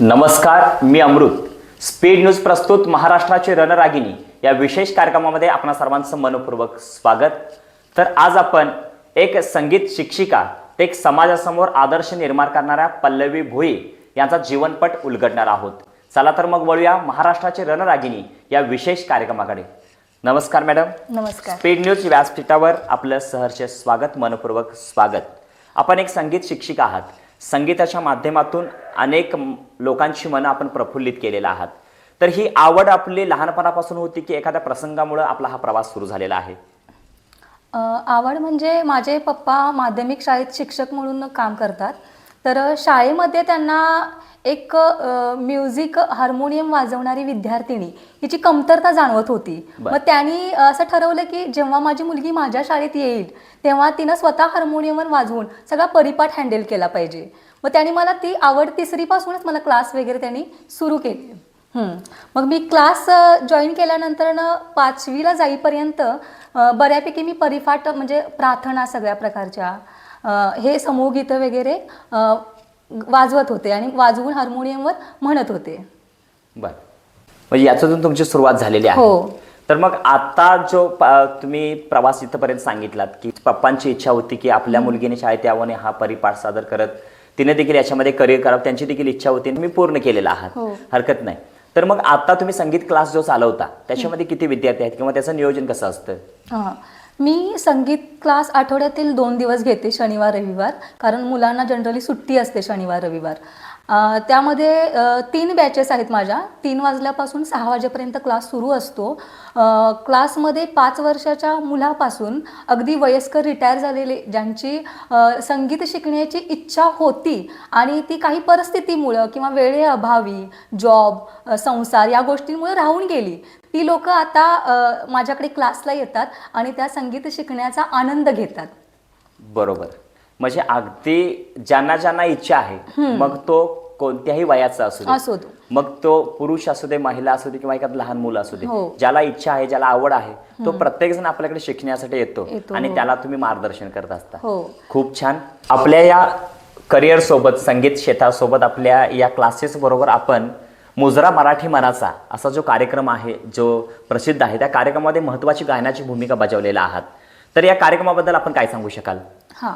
नमस्कार मी अमृत. Speed news प्रस्तुत महाराष्ट्राची रणरागिणी. या विशेष कार्यक्रमामध्ये आपणा सर्वांचं मनपूर्वक स्वागत. तर आज आपण एक संगीत शिक्षिका ते एक समाजासमोर आदर्श निर्माण करणाऱ्या पल्लवी भोई यांचा जीवनपट उलगडणार आहोत. चला तर मग वळूया महाराष्ट्राची रणरागिणी या विशेष कार्यक्रमाकडे. नमस्कार मॅडम. नमस्कार. स्पीड न्यूज व्यासपीठावर आपलं सहर्ष स्वागत मनपूर्वक स्वागत. आपण एक संगीत शिक्षिका आहात. संगीताच्या माध्यमातून अनेक लोकांची मनं आपण प्रफुल्लित केलेला आहात. तर ही आवड आपली लहानपणापासून होती की एखाद्या प्रसंगामुळं आपला हा प्रवास सुरू झालेला आहे? आवड म्हणजे माझे पप्पा माध्यमिक शाळेत शिक्षक म्हणून काम करतात. तर शाळेमध्ये त्यांना एक म्युझिक हार्मोनियम वाजवणारी विद्यार्थिनी हिची कमतरता जाणवत होती. मग त्यांनी असं ठरवलं की जेव्हा माझी मुलगी माझ्या शाळेत येईल तेव्हा तिनं स्वतः हार्मोनियमवर वाजवून सगळा परिपाठ हँडल केला पाहिजे मग त्यांनी मला ती आवड तिसरीपासूनच मला क्लास वगैरे त्यांनी सुरू केले. मग मी क्लास जॉईन केल्यानंतर न पाचवीला जाईपर्यंत बऱ्यापैकी मी परिपाठ म्हणजे प्रार्थना सगळ्या प्रकारच्या हे समूहगीतं वगैरे वाजवत होते आणि वाजवून हार्मोनियमवर म्हणत होते. बर. म्हणजे याच्यातून तुमची सुरुवात झालेली आहे. हो. तर मग आता जो तुम्ही प्रवास इथपर्यंत सांगितलात की पप्पांची इच्छा होती की आपल्या मुलगीने शाळेत यावं हा परिपाठ सादर करत तिने देखील याच्यामध्ये करिअर करावं त्यांची देखील इच्छा होती आणि मी पूर्ण केलेला आहात. हो. हरकत नाही. तर मग आता तुम्ही संगीत क्लास जो चालवता त्याच्यामध्ये किती विद्यार्थी आहेत किंवा त्याचं नियोजन कसं असतं? मी संगीत क्लास आठवड्यातील दोन दिवस घेते शनिवार रविवार. कारण मुलांना जनरली सुट्टी असते शनिवार रविवार. त्यामध्ये तीन बॅचेस आहेत माझ्या. तीन वाजल्यापासून सहा वाजेपर्यंत क्लास सुरू असतो. क्लासमध्ये पाच वर्षाच्या मुलापासून अगदी वयस्कर रिटायर झालेले ज्यांची संगीत शिकण्याची इच्छा होती आणि ती काही परिस्थितीमुळं किंवा वेळेअभावी जॉब संसार या गोष्टींमुळे राहून गेली. ती लोक आता माझ्याकडे क्लासला येतात आणि त्या संगीत शिकण्याचा आनंद घेतात बरोबर म्हणजे अगदी ज्यांना ज्यांना इच्छा आहे मग तो कोणत्याही वयाचा असू दे. मग तो पुरुष असू दे महिला असू दे किंवा एखादं लहान मुलं असू दे हो. ज्याला इच्छा आहे ज्याला आवड आहे तो प्रत्येक जण आपल्याकडे शिकण्यासाठी येतो येतो, आणि हो. त्याला तुम्ही मार्गदर्शन करत असता हो. खूप छान आपल्या या करिअर सोबत संगीत क्षेत्रासोबत आपल्या या क्लासेस बरोबर आपण मुजरा मराठी मनाचा असा जो कार्यक्रम आहे जो प्रसिद्ध आहे त्या कार्यक्रमामध्ये महत्वाची गायनाची भूमिका बजावलेला आहात. तर या कार्यक्रमाबद्दल आपण काय सांगू शकाल? हां.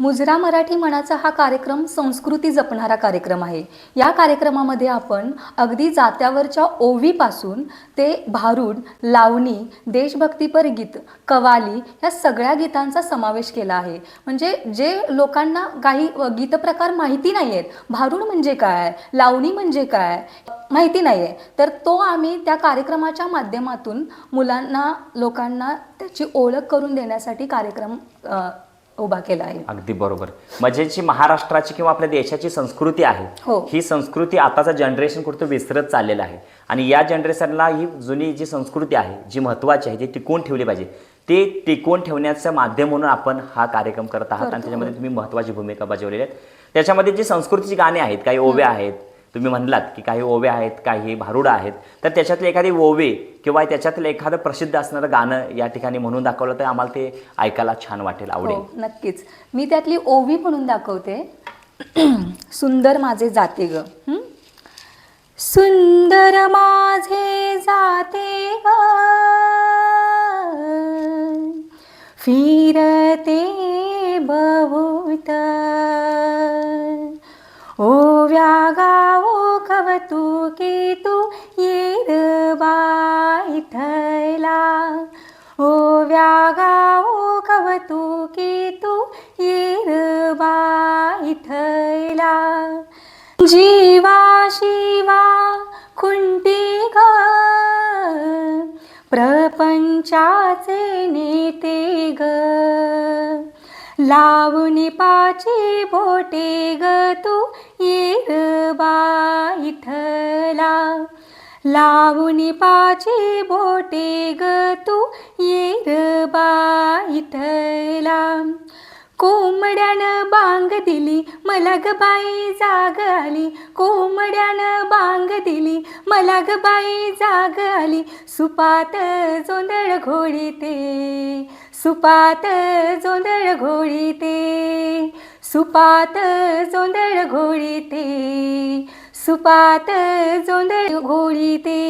मुजरा मराठी मनाचा हा कार्यक्रम संस्कृती जपणारा कार्यक्रम आहे. या कार्यक्रमामध्ये आपण अगदी जात्यावरच्या ओवीपासून ते भारूड लावणी देशभक्तीपर गीत कवाली या सगळ्या गीतांचा समावेश केला आहे. म्हणजे जे लोकांना काही गीतप्रकार माहिती नाही आहेत भारूड म्हणजे काय लावणी म्हणजे काय माहिती नाही आहे तर तो आम्ही त्या कार्यक्रमाच्या माध्यमातून मुलांना लोकांना त्याची ओळख करून देण्यासाठी कार्यक्रम उभा केला आहे. अगदी बरोबर. म्हणजे जी महाराष्ट्राची किंवा आपल्या देशाची संस्कृती आहे हो. ही संस्कृती आताचा जनरेशन कुठं विसरत चाललेला आहे. आणि या जनरेशनला ही जुनी जी संस्कृती आहे जी महत्त्वाची आहे जी टिकवून ठेवली पाहिजे ते टिकवून ठेवण्याचं माध्यम म्हणून आपण हा कार्यक्रम करत आहात. आणि त्याच्यामध्ये तुम्ही महत्त्वाची भूमिका बजावलेली आहेत. त्याच्यामध्ये जी संस्कृतीची गाणी आहेत काही ओव्या आहेत तुम्ही म्हणलात की काही ओव्या आहेत काही भारुडं आहेत तर त्याच्यातले एखादी ओवे किंवा त्याच्यातलं एखादं प्रसिद्ध असणारं गाणं या ठिकाणी म्हणून दाखवलं तर आम्हाला ते ऐकायला छान वाटेल आवडेल. हो नक्कीच. मी त्यातली ओवी म्हणून दाखवते. सुंदर माझे जाते ग? सुंदर माझे जाते ग. फिरते बहुत गावो कवतुके तू येर बाईठला ओव्या गावो कव तू येर इथला जीवा शिवा खुंटी ग प्रपंचाचे नेते ग लावणी पाचे बोटे ग तू येर इथला. लावणी पाचे बोटे ग तू येर इथला. कोंबड्यानं बांग दिली मला ग बाई जाग आली. कोंबड्यानं बांग दिली मला ग बाई जाग आली. सुपात जोंधळ घोळीते सुपात जोंधळ घोळीते सुपात जोंधळ घोळीते सुपात जोंधळ घोळीते.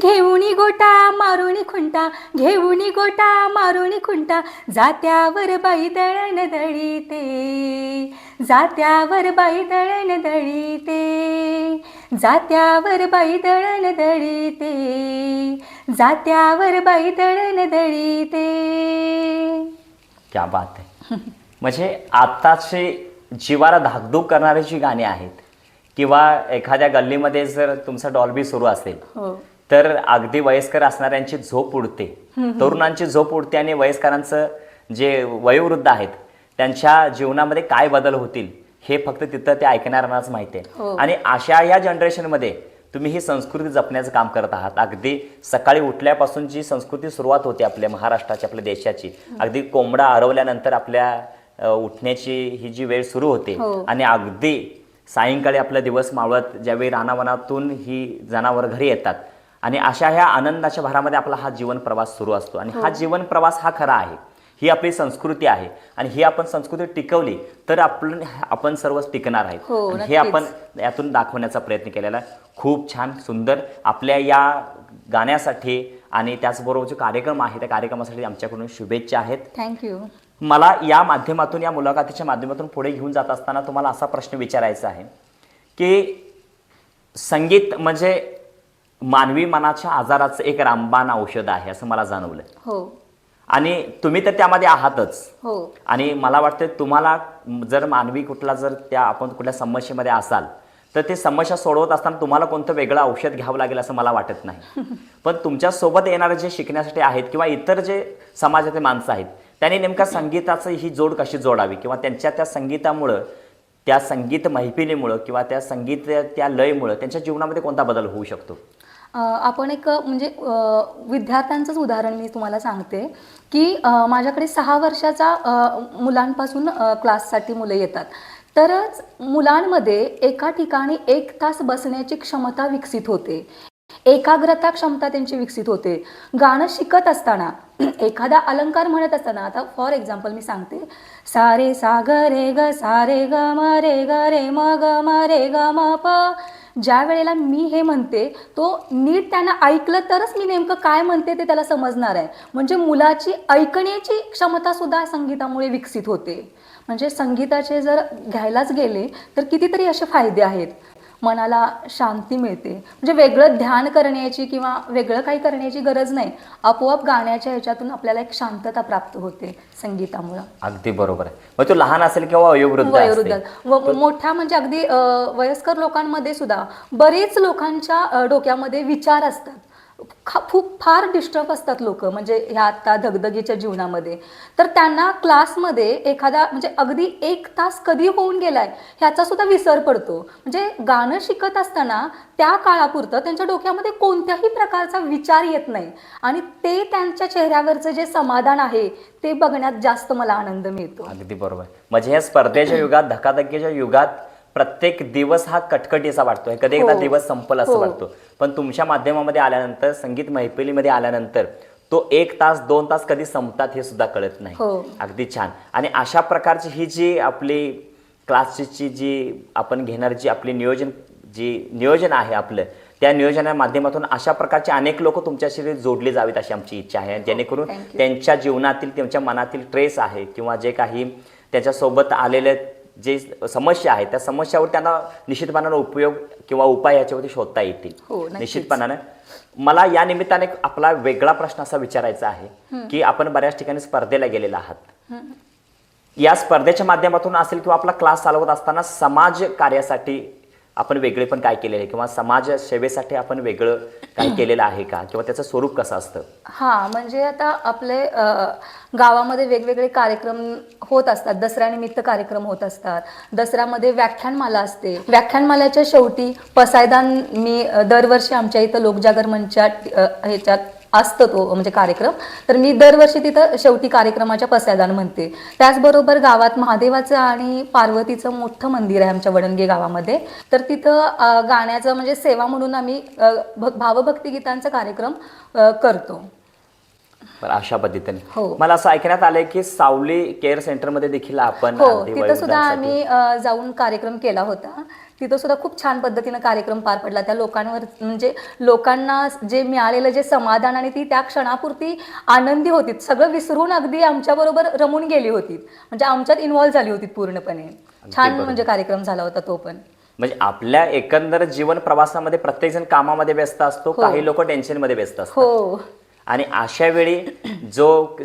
घेऊनी गोटा मारुणी खुंटा घेऊनी गोटा मारुणी खुंटा जात्यावर बाई दळण दळी ते जात्यावर बाई दळण दळी ते जात्यावर बाई दळण दळी ते जात्यावर बाई दळण दळी ते क्या बात आहे म्हणजे आताचे जीवाला धाकधूक करणारी जी गाणी आहेत किंवा एखाद्या गल्लीमध्ये जर तुमचा डॉल्बी सुरू असेल हो. तर अगदी वयस्कर असणाऱ्यांची झोप उडते. तरुणांची झोप उडते आणि वयस्करांचं जे वयोवृद्ध आहेत त्यांच्या जीवनामध्ये काय बदल होतील हे फक्त तिथं ते ऐकणाऱ्यांनाच माहिती आहे. हो. आणि अशा या जनरेशनमध्ये तुम्ही ही संस्कृती जपण्याचं काम करत आहात. अगदी सकाळी उठल्यापासून जी संस्कृती सुरुवात होते आपल्या महाराष्ट्राची आपल्या देशाची अगदी कोंबडा आरवल्यानंतर आपल्या उठण्याची ही जी वेळ सुरू होते हो. आणि अगदी सायंकाळी आपला दिवस मावळत ज्यावेळी रानावनातून ही जनावर घरी येतात आणि अशा ह्या आनंदाच्या भरामध्ये आपला हा जीवन प्रवास सुरू असतो. आणि हा जीवन प्रवास हा खरा आहे. ही आपली संस्कृती आहे. आणि ही आपण संस्कृती टिकवली तर आपण आपण सर्वच टिकणार आहेत. हो, हे. आपण यातून दाखवण्याचा प्रयत्न केलेला आहे. खूप छान सुंदर आपल्या या गाण्यासाठी आणि त्याचबरोबर जो कार्यक्रम आहे त्या कार्यक्रमासाठी आमच्याकडून शुभेच्छा आहेत. थँक्यू मला या माध्यमातून या मुलाखतीच्या माध्यमातून पुढे घेऊन जात असताना तुम्हाला असा प्रश्न विचारायचा आहे की संगीत म्हणजे मानवी मनाच्या आजाराचं एक रामबाण औषध आहे असं मला जाणवलं. हो. आणि तुम्ही तर त्यामध्ये आहातच. हो. आणि मला वाटतं तुम्हाला जर मानवी कुठला जर त्या आपण कुठल्या समस्येमध्ये असाल तर ते समस्या सोडवत असताना तुम्हाला कोणतं वेगळं औषध घ्यावं लागेल असं मला वाटत नाही. पण तुमच्यासोबत येणारे जे शिकण्यासाठी आहेत किंवा इतर जे समाजाचे माणसं आहेत त्यांनी नेमका संगीताचं ही जोड कशी जोडावी किंवा त्यांच्या त्या संगीतामुळं त्या संगीत मैफिलीमुळं किंवा त्या संगीत त्या लयमुळं त्यांच्या जीवनामध्ये कोणता बदल होऊ शकतो? आपण एक म्हणजे विद्यार्थ्यांचंच उदाहरण मी तुम्हाला सांगते की माझ्याकडे सहा वर्षाचा मुलांपासून क्लाससाठी मुलं येतात. तरच मुलांमध्ये एका ठिकाणी एक तास बसण्याची क्षमता विकसित होते. एकाग्रता क्षमता त्यांची विकसित होते. गाणं शिकत असताना एखादा अलंकार म्हणत असताना आता फॉर एक्झाम्पल मी सांगते. सारे सा ग रे ग सा रे ग म रे ग रे म ग म रे ग म प ज्या वेळेला मी हे म्हणते तो नीट त्यांना ऐकलं तरच मी नेमकं काय म्हणते ते त्याला समजणार आहे. म्हणजे मुलाची ऐकण्याची क्षमता सुद्धा संगीतामुळे विकसित होते. म्हणजे संगीताचे जर घ्यायलाच गेले तर कितीतरी असे फायदे आहेत. मनाला शांती मिळते. म्हणजे वेगळं ध्यान करण्याची किंवा वेगळं काही करण्याची गरज नाही. आपोआप गाण्याच्या ह्याच्यातून आपल्याला एक शांतता प्राप्त होते संगीतामुळं. अगदी बरोबर आहे. मग तो लहान असेल किंवा वयोवृद्ध वयोवृद्ध. व मोठ्या म्हणजे अगदी वयस्कर लोकांमध्ये सुद्धा बरेच लोकांच्या डोक्यामध्ये विचार असतात. खा- खूप फार डिस्टर्ब असतात लोक. म्हणजे ह्या आता धगधगीच्या जीवनामध्ये. तर त्यांना क्लासमध्ये एखादा म्हणजे अगदी एक तास कधी होऊन गेलाय ह्याचा सुद्धा विसर पडतो. म्हणजे गाणं शिकत असताना त्या काळापुरतं त्यांच्या डोक्यामध्ये कोणत्याही प्रकारचा विचार येत नाही. आणि ते त्यांच्या चेहऱ्यावरचं जे समाधान आहे ते बघण्यात जास्त मला आनंद मिळतो. अगदी बरोबर. म्हणजे या स्पर्धेच्या युगात धकाधकीच्या युगात प्रत्येक दिवस हा कटकटीचा वाटतो कधी एकदा हो. दिवस संपल असं हो. वाटतो पण तुमच्या माध्यमामध्ये आल्यानंतर संगीत मैफिलीमध्ये आल्यानंतर तो एक तास दोन तास कधी संपतात हे सुद्धा कळत नाही हो. अगदी छान आणि अशा प्रकारची ही जी आपली क्लासची जी आपण घेणार जी आपली नियोजन जी नियोजन आहे आपलं त्या नियोजनाच्या माध्यमातून अशा प्रकारचे अनेक लोक तुमच्याशी जोडले जावेत अशी आमची इच्छा आहे जेणेकरून. त्यांच्या जीवनातील त्यांच्या मनातील ट्रेस आहे किंवा जे काही त्याच्यासोबत आलेले जे समस्या आहेत त्या समस्यावर त्यांना निश्चितपणानं उपयोग किंवा उपाय याच्यावरती शोधता येतील. हो. निश्चितपणानं. मला या निमित्ताने आपला वेगळा प्रश्न असा विचारायचा आहे की आपण बऱ्याच ठिकाणी स्पर्धेला गेलेला आहात. या स्पर्धेच्या माध्यमातून असेल किंवा आपला क्लास चालवत असताना समाज कार्यासाठी आपण वेगळे पण काय केलेलं आहे? किंवा समाज सेवेसाठी आपण वेगळं काय केलेलं आहे का? किंवा त्याचं स्वरूप कसं असतं? हा म्हणजे आता आपले अ, गावामध्ये वेगवेगळे कार्यक्रम होत असतात. दसऱ्यानिमित्त कार्यक्रम होत असतात. दसऱ्यामध्ये व्याख्यानमाला असते. व्याख्यानमाल्याच्या शेवटी पसायदान मी अ, दरवर्षी आमच्या इथं लोकजागर मंचच्या अ, ह्याच्यात असतं तो म्हणजे कार्यक्रम. तर मी दरवर्षी तिथं शेवटी कार्यक्रमाच्या पसायदान म्हणते. त्याचबरोबर गावात महादेवाचं आणि पार्वतीचं मोठं मंदिर आहे आमच्या वडणगे गावामध्ये. तर तिथं गाण्याचं म्हणजे सेवा म्हणून आम्ही भावभक्ती गीतांचा कार्यक्रम करतो. बरं अशा पद्धतीने. हो. मला असं ऐकण्यात आलंय की सावली केअर सेंटरमध्ये देखील आपण हो अगदी तिथं सुद्धा वयोवृद्धांसाठी- आम्ही अ, जाऊन कार्यक्रम केला होता. तिथं सुद्धा खूप छान पद्धतीनं कार्यक्रम पार पडला. त्या लोकांवर म्हणजे लोकांना जे मिळालेलं जे समाधान आणि ती त्या क्षणापुरती आनंदी होती सगळं विसरून अगदी आमच्याबरोबर रमून गेली होती म्हणजे आमच्यात इन्व्हॉल्व्ह झाली होती पूर्णपणे. छान बरोबर. म्हणजे कार्यक्रम झाला होता तो पण. म्हणजे आपल्या एकंदर जीवन प्रवासामध्ये प्रत्येक जण कामामध्ये व्यस्त असतो हो. काही लोक टेन्शनमध्ये व्यस्त असतात. हो. आणि अशा वेळी जो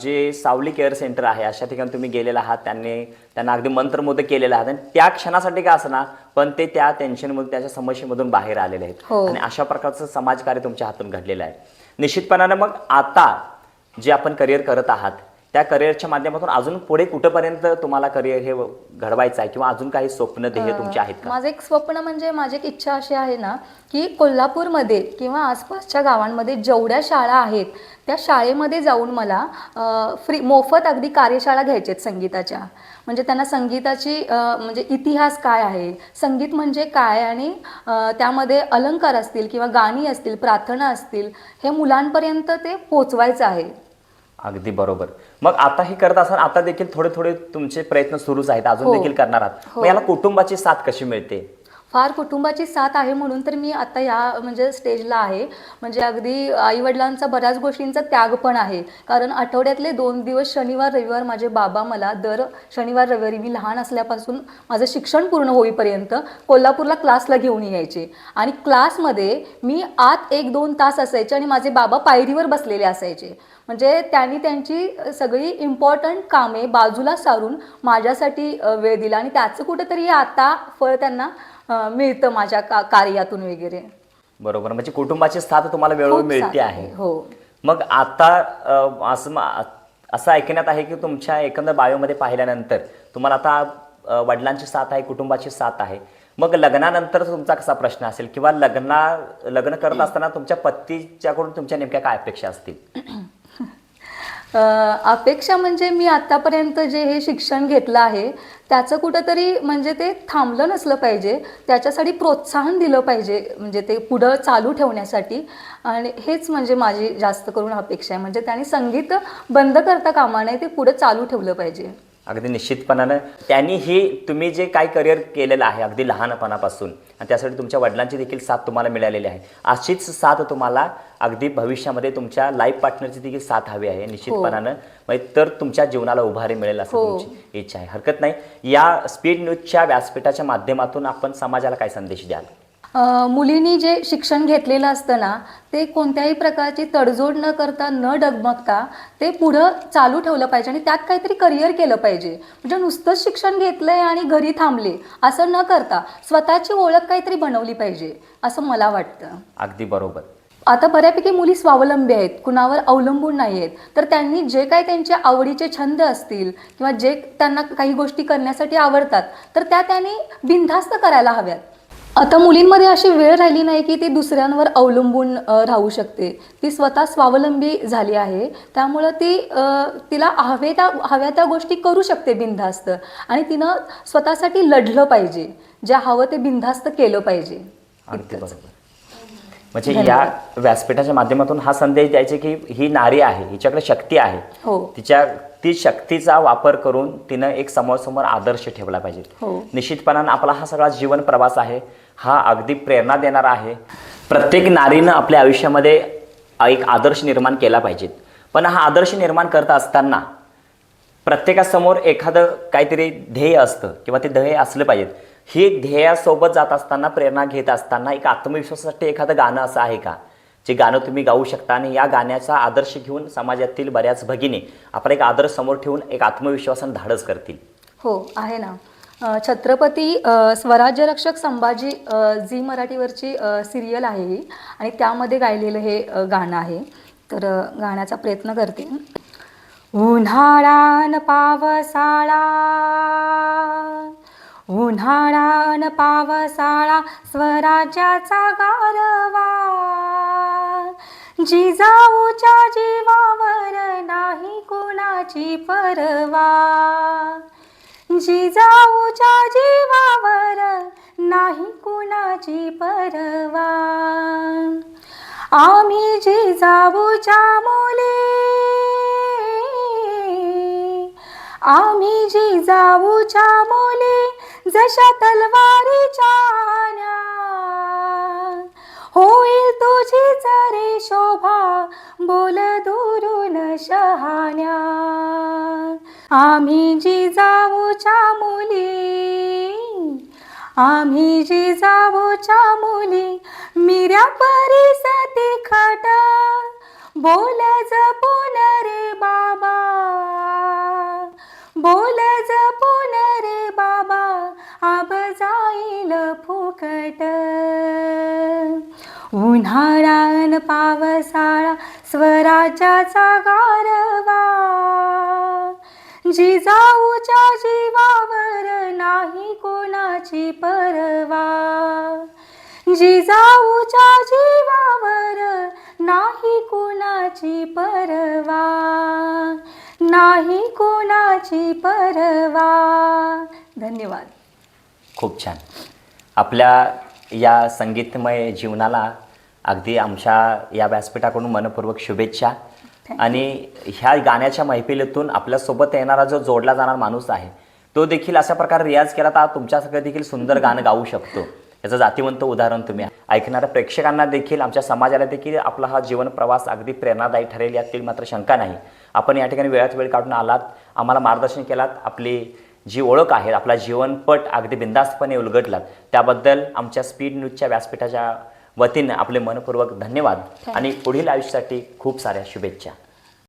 जे सावली केअर सेंटर आहे अशा ठिकाणी तुम्ही गेलेला आहात त्यांनी त्यांना अगदी मंत्रमुग्ध केलेला आहात आणि त्या क्षणासाठी का असना पण ते त्या टेन्शनमधून त्याच्या समस्येमधून बाहेर आलेले आहेत. हो. आणि अशा प्रकारचं समाजकार्य तुमच्या हातून घडलेलं आहे. निश्चितपणानं मग आता जे आपण करिअर करत आहात त्या करिअरच्या माध्यमातून अजून पुढे कुठंपर्यंत तुम्हाला करिअर हे घडवायचं आहे किंवा अजून काही स्वप्न ध्येय तुमचे आहेत का? माझं एक स्वप्न म्हणजे माझी एक इच्छा अशी आहे ना की कोल्हापूरमध्ये किंवा आसपासच्या गावांमध्ये जेवढ्या शाळा आहेत त्या शाळेमध्ये जाऊन मला फ्री मोफत अगदी कार्यशाळा घ्यायच्या आहेत संगीताच्या. म्हणजे त्यांना संगीताची म्हणजे इतिहास काय आहे संगीत म्हणजे काय आणि त्यामध्ये अलंकार असतील किंवा गाणी असतील प्रार्थना असतील हे मुलांपर्यंत ते पोचवायचं आहे. अगदी बरोबर. मग आता हे करत असताना आता देखील थोडे थोडे तुमचे प्रयत्न सुरूच आहेत अजून हो. देखील करणार आहात हो. मग याला कुटुंबाची साथ कशी मिळते फार कुटुंबाची साथ आहे म्हणून तर मी आता या म्हणजे स्टेजला आहे. म्हणजे अगदी आईवडिलांचा बऱ्याच गोष्टींचा त्याग पण आहे. कारण आठवड्यातले दोन दिवस शनिवार रविवार माझे बाबा मला दर शनिवार रविवारी मी लहान असल्यापासून माझं शिक्षण पूर्ण होईपर्यंत कोल्हापूरला क्लासला घेऊन यायचे. आणि क्लासमध्ये मी आत एक दोन तास असायचे आणि माझे बाबा पायरीवर बसलेले असायचे. म्हणजे त्यांनी त्यांची सगळी इम्पॉर्टंट कामे बाजूला सारून माझ्यासाठी वेळ दिला आणि त्याचं कुठेतरी आता फळ त्यांना मिळतं माझ्या का कार्यातून वगैरे. बरोबर. म्हणजे कुटुंबाची साथ तुम्हाला वेळोवेळी खूप मिळते साथ आहे. हो. मग आता अ, असं मा- असं ऐकण्यात आहे की तुमच्या एकंदर बायोमध्ये पाहिल्यानंतर तुम्हाला आता अ, वडिलांची साथ आहे कुटुंबाची साथ आहे. मग लग्नानंतर तुमचा कसा प्रश्न असेल? किंवा लग्ना लग्न करत असताना तुमच्या पतीच्याकडून तुमच्या नेमक्या काय अपेक्षा असतील? अपेक्षा म्हणजे मी आत्तापर्यंत जे हे शिक्षण घेतलं आहे त्याचं कुठंतरी म्हणजे ते थांबलं नसलं पाहिजे. त्याच्यासाठी प्रोत्साहन दिलं पाहिजे म्हणजे ते पुढं चालू ठेवण्यासाठी. आणि हेच म्हणजे माझी जास्त करून अपेक्षा आहे. म्हणजे त्याने संगीत बंद करता कामा नये ते पुढं चालू ठेवलं पाहिजे. अगदी निश्चितपणानं. त्यांनी ही तुम्ही जे काय करिअर केलेलं आहे अगदी लहानपणापासून आणि त्यासाठी तुमच्या वडिलांची देखील साथ तुम्हाला मिळालेली आहे. अशीच साथ तुम्हाला अगदी भविष्यामध्ये तुमच्या लाईफ पार्टनरची देखील साथ हवी आहे निश्चितपणानं. म्हणजे तर तुमच्या जीवनाला उभारी मिळेल असं हो. तुमची इच्छा आहे. हरकत नाही. या स्पीड न्यूजच्या व्यासपीठाच्या माध्यमातून आपण समाजाला काय संदेश द्याल? मुलींनी जे शिक्षण घेतलेलं असतं ना ते कोणत्याही प्रकारची तडजोड न करता न डगमगता ते पुढं चालू ठेवलं पाहिजे आणि त्यात काहीतरी करिअर केलं पाहिजे. म्हणजे नुसतंच शिक्षण घेतलंय आणि घरी थांबले असं न करता स्वतःची ओळख काहीतरी बनवली पाहिजे असं मला वाटतं. अगदी बरोबर. आता बऱ्यापैकी मुली स्वावलंबी आहेत कुणावर अवलंबून नाही आहेत. तर त्यांनी जे काही त्यांच्या आवडीचे छंद असतील किंवा जे त्यांना काही गोष्टी करण्यासाठी आवडतात तर त्या त्यांनी बिनधास्त करायला हव्यात. आता मुलींमध्ये अशी वेळ राहिली नाही की ती दुसऱ्यांवर अवलंबून राहू शकते. ती स्वतः स्वावलंबी झाली आहे. त्यामुळं ती तिला हवे त्या हव्या त्या गोष्टी करू शकते बिनधास्त. आणि तिनं स्वतःसाठी लढलं पाहिजे. जे हवं ते बिनधास्त केलं पाहिजे. म्हणजे या व्यासपीठाच्या माध्यमातून हा संदेश द्यायचे की ही नारी आहे हिच्याकडे शक्ती आहे. हो. तिच्या ती शक्तीचा वापर करून तिनं एक समोरासमोर आदर्श ठेवला पाहिजे. हो. निश्चितपणानं आपला हा सगळा जीवन प्रवास आहे. हा अगदी प्रेरणा देणारा आहे. प्रत्येक नारीनं आपल्या आयुष्यामध्ये एक आदर्श निर्माण केला पाहिजे. पण हा आदर्श निर्माण करत असताना प्रत्येकासमोर एखादं काहीतरी ध्येय असतं किंवा ते ध्येय असलं पाहिजेत ही ध्येयासोबत जात असताना प्रेरणा घेत असताना एक आत्मविश्वासासाठी एखादं गाणं असं आहे का? जे गाणं तुम्ही गाऊ शकता आणि या गाण्याचा आदर्श घेऊन समाजातील बऱ्याच भगिनी आपला एक आदर्श समोर ठेवून एक आत्मविश्वासानं धाडस करतील. हो आहे ना. छत्रपती स्वराज्यरक्षक संभाजी जी झी मराठीवरची सिरियल आहे ही. आणि त्यामध्ये गायलेलं हे गाणं आहे. तर गाण्याचा प्रयत्न करते. उन्हाळान पावसाळा उन्हाळान पावसाळा स्वराज्याचा गारवा. जिजाऊच्या जीवावर नाही कोणाची परवा. जिजाऊच्या जीवावर नाही कुणाची परवा. आम्ही जिजाऊच्या मुली आम्ही जिजाऊच्या मुली जशा तलवारीच्या होईल तुझी जरे शोभा बोल दुरून शहाण्या. आम्ही जिजाऊच्या मुली आम्ही जिजाऊच्या मुली मिऱ्या परिसती खट बोल जपून रे बाबा बोल जपून रे बाबा आब जाईल फुकट. उन्हाळा पावसाळा स्वराज्याचा गारवा. जिजाऊच्या जीवावर नाही कोणाची परवा. जिजाऊच्या जीवावर नाही कोणाची परवा. नाही कोणाची परवा. धन्यवाद. खूप छान. आपल्या या संगीतमय जीवनाला अगदी आमच्या या व्यासपीठाकडून मनपूर्वक शुभेच्छा. आणि ह्या गाण्याच्या मैफिलीतून आपल्यासोबत येणारा जो जोडला जाणारा माणूस आहे तो देखील अशा प्रकारे रियाज केला तर तुमच्यासारखं देखील सुंदर गाणं गाऊ शकतो. याचं जातीवंत उदाहरण तुम्ही ऐकणाऱ्या प्रेक्षकांना देखील आमच्या समाजाला देखील आपला हा जीवन प्रवास अगदी प्रेरणादायी ठरेल यातील मात्र शंका नाही. आपण या ठिकाणी वेळात वेळ काढून आलात आम्हाला मार्गदर्शन केलात आपली जी ओळख आहे आपला जीवनपट अगदी बिंदास्तपणे उलगडलात. त्याबद्दल आमच्या स्पीड न्यूजच्या व्यासपीठाच्या वतीने आपले मनपूर्वक धन्यवाद आणि पुढील आयुष्यासाठी खूप साऱ्या शुभेच्छा.